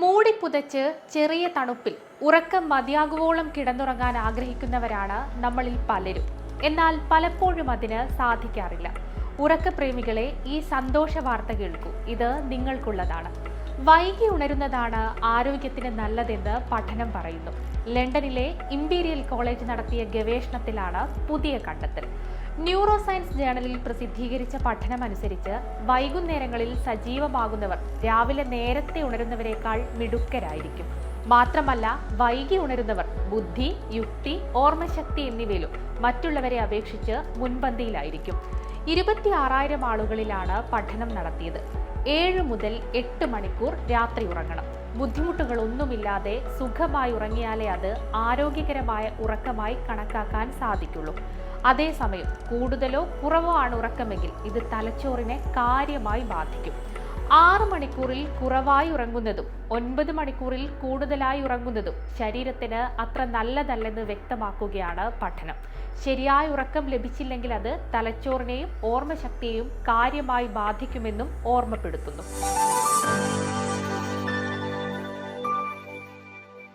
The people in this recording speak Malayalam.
മൂടിപ്പുതച്ച് ചെറിയ തണുപ്പിൽ ഉറക്കം മതിയാകുവോളം കിടന്നുറങ്ങാൻ ആഗ്രഹിക്കുന്നവരാണ് നമ്മളിൽ പലരും. എന്നാൽ പലപ്പോഴും അതിന് സാധിക്കാറില്ല. ഉറക്കപ്രേമികളെ ഈ സന്തോഷ വാർത്ത കേൾക്കൂ. ഇത് നിങ്ങൾക്കുള്ളതാണ്. വൈകി ഉണരുന്നതാണ് ആരോഗ്യത്തിന് നല്ലതെന്ന് പഠനം പറയുന്നു. ലണ്ടനിലെ ഇംപീരിയൽ കോളേജ് നടത്തിയ ഗവേഷണത്തിലാണ് പുതിയ കണ്ടെത്തൽ. ന്യൂറോ സയൻസ് ജേണലിൽ പ്രസിദ്ധീകരിച്ച പഠനമനുസരിച്ച് വൈകുന്നേരങ്ങളിൽ സജീവമാകുന്നവർ രാവിലെ നേരത്തെ ഉണരുന്നവരെക്കാൾ മിടുക്കരായിരിക്കും. മാത്രമല്ല വൈകി ഉണരുന്നവർ ബുദ്ധി യുക്തി ഓർമ്മശക്തി എന്നിവയിലും മറ്റുള്ളവരെ അപേക്ഷിച്ച് മുൻപന്തിയിലായിരിക്കും. ഇരുപത്തി ആറായിരം ആളുകളിലാണ് പഠനം നടത്തിയത്. ഏഴ് മുതൽ എട്ട് മണിക്കൂർ രാത്രി ഉറങ്ങണം. ബുദ്ധിമുട്ടുകളൊന്നുമില്ലാതെ സുഖമായി ഉറങ്ങിയാലേ അത് ആരോഗ്യകരമായ ഉറക്കമായി കണക്കാക്കാൻ സാധിക്കുള്ളൂ. അതേസമയം കൂടുതലോ കുറവോ ആണ് ഉറക്കമെങ്കിൽ ഇത് തലച്ചോറിനെ കാര്യമായി ബാധിക്കും. ആറ് മണിക്കൂറിൽ കുറവായി ഉറങ്ങുന്നതും ഒൻപത് മണിക്കൂറിൽ കൂടുതലായി ഉറങ്ങുന്നതും ശരീരത്തിന് അത്ര നല്ലതല്ലെന്ന് വ്യക്തമാക്കുകയാണ് പഠനം. ശരിയായ ഉറക്കം ലഭിച്ചില്ലെങ്കിൽ അത് തലച്ചോറിനെയും ഓർമ്മശക്തിയെയും കാര്യമായി ബാധിക്കുമെന്നും ഓർമ്മപ്പെടുത്തുന്നു.